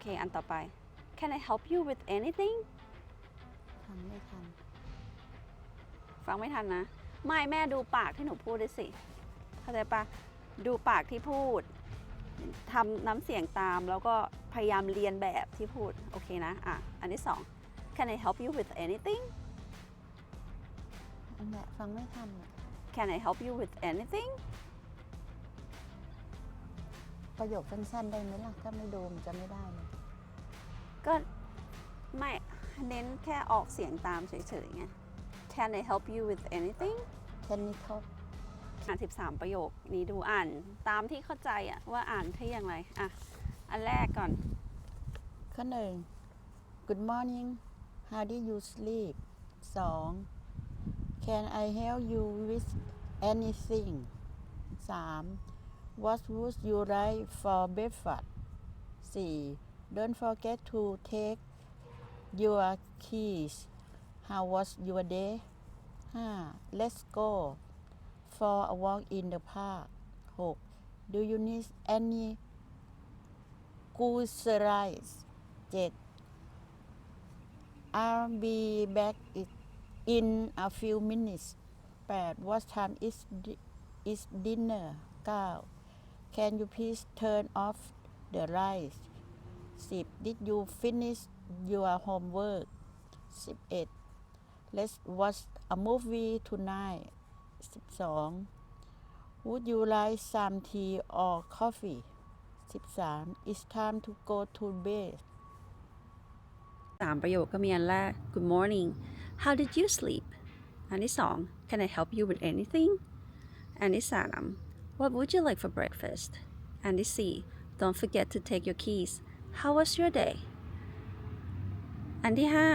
เค อันต่อไป Can I help you with anything ทำไม่ทัน ฟังไม่ทันนะ ไม่แม่ดูปากที่หนูพูดด้วยสิ เข้าใจปะดูปากที่พูดทำน้ำเสียงตามแล้วก็พยายามเรียนแบบที่พูด โอเคนะ อะ อันที่สอง Can I help you with anything อันเนี้ยฟังไม่ทันอะ Can I help you with anything ประโยคสั้นๆได้ไหมล่ะ ถ้าไม่ดูมันจะไม่ได้เลย ก็ไม่เน้นแค่ออกเสียงตามเฉยๆไง Can I help you with anything แค่นี้เขาอ่าน13 ประโยคนี้ดูอ่านตามที่เข้าใจอะว่าอ่านที่อย่างไรอะอันแรกก่อนข้อหนึ่ง Good morning how did you sleep สอง Can I help you with anything สาม What would you like for breakfast สี่ Don't forget to take your keys. How was your day? 5. Let's go for a walk in the park. 6. Do you need any goose rice? 7. I'll be back in a few minutes. 8. What time is, is dinner? 9. Can you please turn off the lights? สิบ Did you finish your homework สิบเอ็ด Let's watch a movie tonight สิบสอง Would you like some tea or coffee สิบสาม It's time to go to bed สามประโยคก็มีอันแรก Good morning How did you sleep อันที่สอง Can I help you with anything อันที่สาม What would you like for breakfast อันที่สี่ Don't forget to take your keys How was your day อันที่ห้า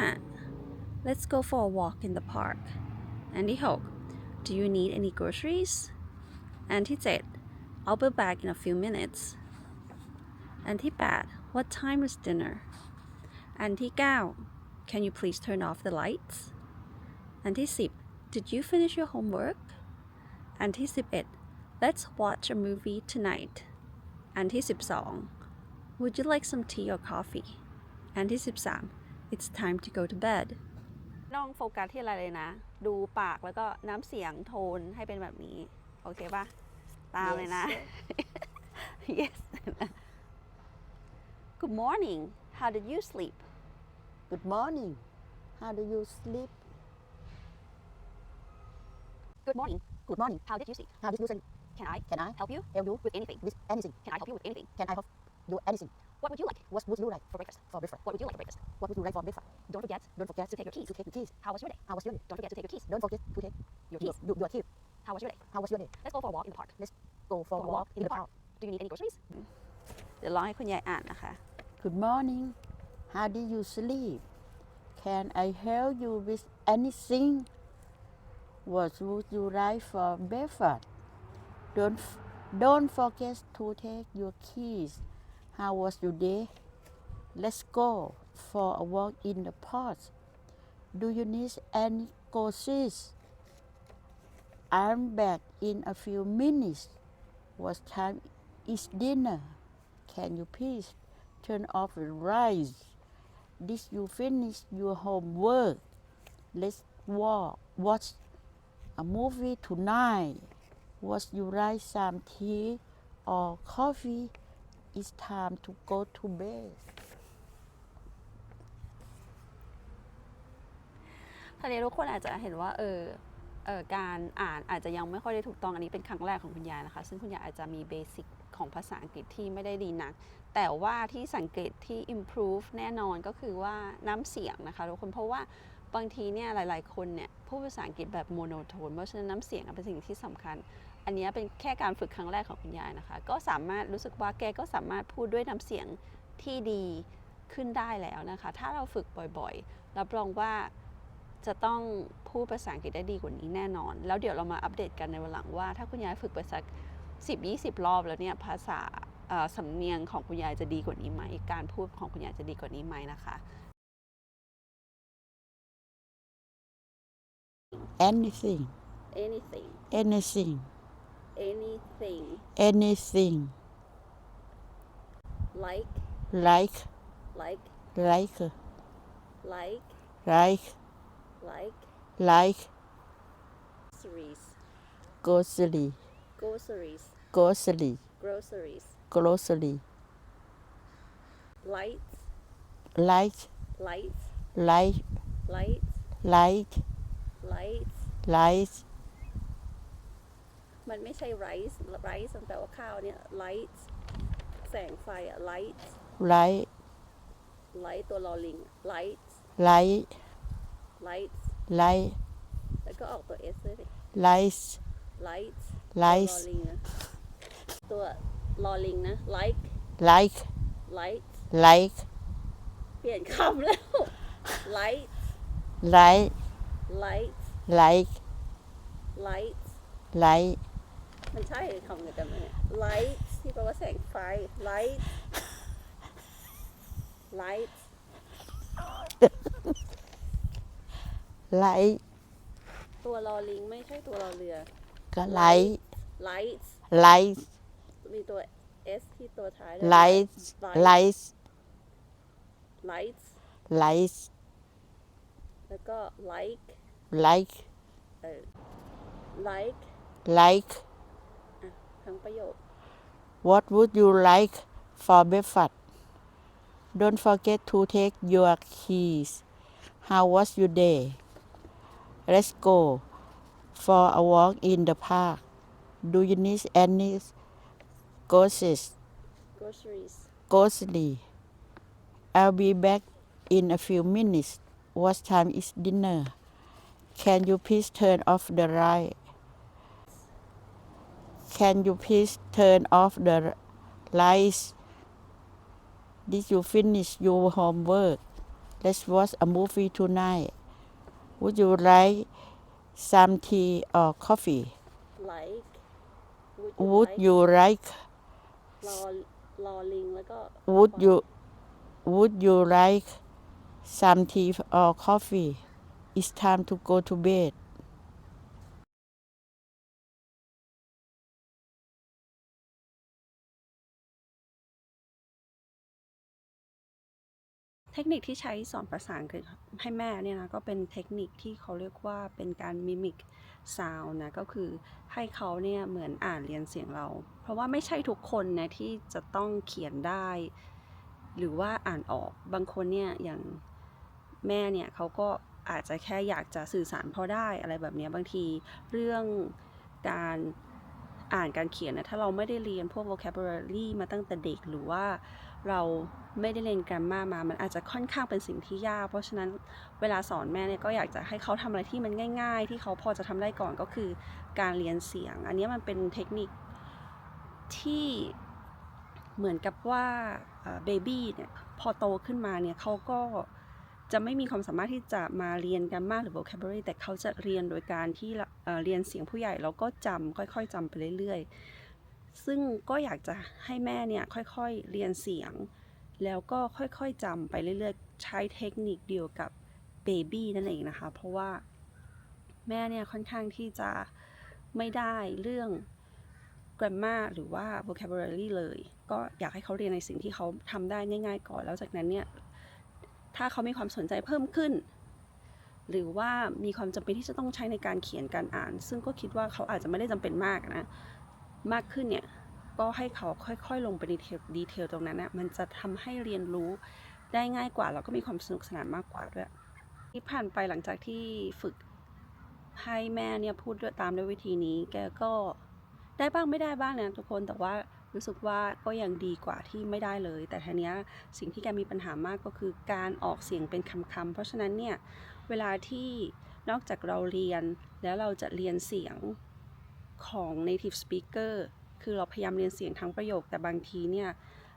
Let's go for a walk in the park อันที่หก Do you need any groceries อันที่เจ็ด I'll be back in a few minutes อันที่แปด What time is dinner อันที่ 9 Can you please turn off the lights อันที่ 10 Did you finish your homework อันที่ 11 Let's watch a movie tonight อันที่ 12 Would you like some tea or coffee อันที่ 13 It's time to go to bed น้องโฟกัสที่อะไรเลยนะ ดูปากแล้วก็น้ำเสียงโทนให้เป็นแบบนี้ โอเคปะตามเลยนะ yes Good morning How did you sleep Good morning How do you sleep Good morning Good morning How did you sleep How did you sleep Can I Can I help you help you with anything? with anything Can I help you with anything? Can I help you anything What would you like What would you like for breakfast? for breakfast What would you like for breakfast? What would you like for breakfast Don't forget Don't forget to take your keys. to take your keys How was your day? How was your day Don't forget to take your keys. Don't forget to take Your your, keys. your, your keys How was your day? How was your day Let's go for a walk in the park. Go for a walk in the park Do you need any groceries? เดี๋ยวลองให้คุณยายอ่านนะคะ Good morning How did you sleep Can I help you with anything What would you like for breakfast Don't f- don't forget to take your keys How was your day Let's go for a walk in the park Do you need any courses? I'm back in a few minutes What time is dinner Can you please turn off the lights? Did you finish your homework? Let's walk, watch a movie tonight. Was you like some tea or coffee? It's time to go to bed. ทีนี้ทุกคนอาจจะเห็นว่าเออเออการอ่านอาจจะยังไม่ค่อยได้ถูกต้องอันนี้เป็นครั้งแรกของคุณยายนะคะ ซึ่งคุณยายอาจจะมีเบสิกของภาษาอังกฤษที่ไม่ได้ดีนัก แต่ว่าที่สังเกตที่ improve แน่นอนก็คือว่าน้ำเสียงนะคะทุกคนเพราะว่าบางทีเนี่ยหลาย ๆ คนเนี่ยพูดภาษาอังกฤษแบบโมโนโทน เพราะฉะนั้นน้ำเสียงเป็นสิ่งที่สำคัญ อันนี้เป็นแค่การฝึกครั้งแรกของคุณยายนะคะ ก็สามารถรู้สึกว่าแกก็สามารถพูดด้วยน้ำเสียงที่ดีขึ้นได้แล้วนะคะ ถ้าเราฝึกบ่อยๆ รับรองว่าจะต้องพูดภาษาอังกฤษได้ดีกว่านี้แน่นอน แล้วเดี๋ยวเรามาอัปเดตกันในวันหลังว่า ถ้าคุณยายฝึกไปสัก10-20 รอบแล้วเนี่ยภาษาเอ่อสำเนียงของคุณยายจะดีกว่านี้ไหม การพูดของคุณยายจะดีกว่านี้ไหมนะคะ Anything, anything anything, anything. Anything. Like? Like. Like? Like. Like? Like. Like? Like. Groceries. Grocery. Groceries. Grocery. Groceries. Grocery. Lights. Light lights. Light. Lights. Light. Lights. Light มันไม่ใช่ rice rice มันแปลว่าข้าวเนี่ย lights แสงไฟอะ lights light light ตัวลอลิง lights light lights light แล้วก็ออกตัว s ด้วยดิ lights lights ตัวลอ lights ลิงนะตัวลอลิงนะ like like lights like เปลี่ยนคำแล้ว lights light lights like lights light มันใช่คำเดียวกันไหมเนี่ย lights ที่แปลว่าแสงไฟ lights lights light ตัวลอลิงไม่ใช่ตัวรอเรือ ก็ light lights light มีตัว s ที่ตัวท้ายด้วย light light lights light แล้วก็ like like เออ like like ทั้ งประโยค What would you like for breakfast? Don't forget to take your keys. How was your day? Let's go for a walk in the park. Do you need any groceries? groceries Grocery. I'll be back in a few minutes. What time is dinner? Can you please turn off the light? Can you please turn off the lights? Did you finish your homework? Let's watch a movie tonight. Would you like some tea or coffee? like Would like you like รอรอลิงแล้วก็ would you would you like some tea or coffee? It's time to go to bed. เทคนิคที่ใช้สอนภาษาอังกฤษให้แม่เนี่ยนะก็เป็นเทคนิคที่เขาเรียกว่าเป็นการมิมิกซาวนะก็คือให้เขาเนี่ยเหมือนอ่านเรียนเสียงเรา เพราะว่าไม่ใช่ทุกคนนะที่จะต้องเขียนได้ หรือว่าอ่านออกบางคนเนี่ยอย่างแม่เนี่ยเขาก็อาจจะแค่อยากจะสื่อสารพอได้อะไรแบบนี้บางทีเรื่องการ อ่านการเขียนนะถ้าเราไม่ได้เรียนพวก vocabulary มาตั้งแต่เด็กหรือว่าเราไม่ได้เรียน grammar มา มันอาจจะค่อนข้างเป็นสิ่งที่ยาก เพราะฉะนั้นเวลาสอนแม่เนี่ยก็อยากจะให้เขาทำอะไรที่มันง่าย ๆ ที่เขาพอจะทำได้ก่อนก็คือการเรียนเสียง อันนี้มันเป็นเทคนิคที่เหมือนกับว่าเบบี้เนี่ยพอโตขึ้นมาเนี่ยเขาก็ จะไม่มีความสามารถที่จะมาเรียน grammar หรือ vocabulary แต่เขาจะเรียนโดยการที่เรียนเสียงผู้ใหญ่แล้วก็จำค่อยๆจำไปเรื่อยๆ ซึ่งก็อยากจะให้แม่เนี่ยค่อยๆเรียนเสียง แล้วก็ค่อยๆจำไปเรื่อยๆ ใช้เทคนิคเดียวกับเบบี้นั่นเองนะคะ เพราะว่าแม่เนี่ยค่อนข้างที่จะไม่ได้เรื่อง grammar หรือว่า vocabulary เลย ก็อยากให้เขาเรียนในสิ่งที่เขาทำได้ง่ายๆก่อน แล้วจากนั้นเนี่ย ถ้าเขามีความสนใจเพิ่มขึ้น หรือว่ามีความจำเป็นที่จะต้องใช้ในการเขียนการอ่าน ซึ่งก็คิดว่าเขาอาจจะไม่ได้จำเป็นมากนะ มากขึ้นเนี่ย ก็ให้เขาค่อยๆ ลงไปในดีเทลตรงนั้นนะมันจะทำให้เรียนรู้ได้ง่ายกว่า แล้วก็มีความสนุกสนานมากกว่าด้วยที่ผ่านไปหลังจากที่ฝึกให้แม่เนี่ยพูดด้วยตามด้วยวิธีนี้ แกก็ได้บ้างไม่ได้บ้างนะทุกคนแต่ว่า รู้สึกว่าก็ยังดีกว่าที่ไม่ได้เลย แต่ทีเนี้ยสิ่งที่แกมีปัญหามากก็คือการออกเสียงเป็นคำๆเพราะฉะนั้นเนี่ยเวลาที่นอกจากเราเรียนแล้วเราจะเรียนเสียงของ native speaker คือเราพยายามเรียนเสียงทั้งประโยคแต่บางทีเนี่ย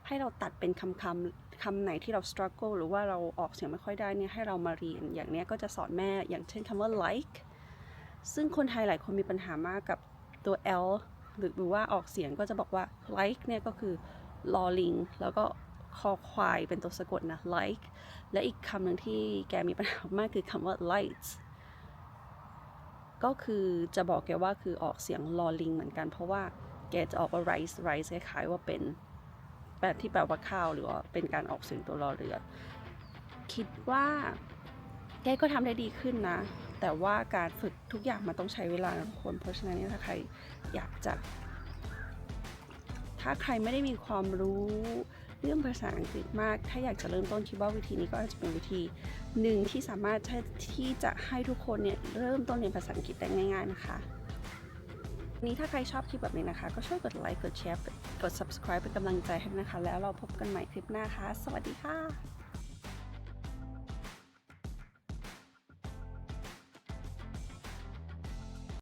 ให้เราตัดเป็นคำคำคำไหนที่เรา struggle หรือว่าเราออกเสียงไม่ค่อยได้เนี่ยให้เรามาเรียนอย่างเนี้ยก็จะสอนแม่อย่างเช่นคำว่า like ซึ่งคนไทยหลายคนมีปัญหามากกับตัว L หรือหรือว่าออกเสียงก็จะบอกว่า like เนี่ยก็คือลอลิงแล้วก็คอควายเป็นตัวสะกดนะ like และอีกคำหนึ่งที่แกมีปัญหามากคือคำว่า lights ก็คือจะบอกแกว่าคือออกเสียงลอลิงเหมือนกัน เพราะว่าแกจะออกว่า rise rise คล้ายๆว่าเป็นแปลที่แปลว่าข้าวหรือว่าเป็นการออกเสียงตัวรอเรือ คิดว่าแกก็ทำได้ดีขึ้นนะ แต่ว่าการฝึกทุกอย่างมันต้องใช้เวลานะทุกคน เพราะฉะนั้นถ้าใครอยากจะ ถ้าใครไม่ได้มีความรู้เรื่องภาษาอังกฤษมาก ถ้าอยากจะเริ่มต้นคิดว่าวิธีนี้ก็อาจจะเป็นวิธีหนึ่งที่สามารถที่จะให้ทุกคนเนี่ยเริ่มต้นเรียนภาษาอังกฤษได้ง่าย ๆนะคะนี้ถ้าใครชอบคลิปแบบนี้นะคะ ก็ช่วยกดไลค์ กดแชร์ กด subscribe เป็นกำลังใจให้นะคะ แล้วเราพบกันใหม่คลิปหน้าค่ะ สวัสดีค่ะ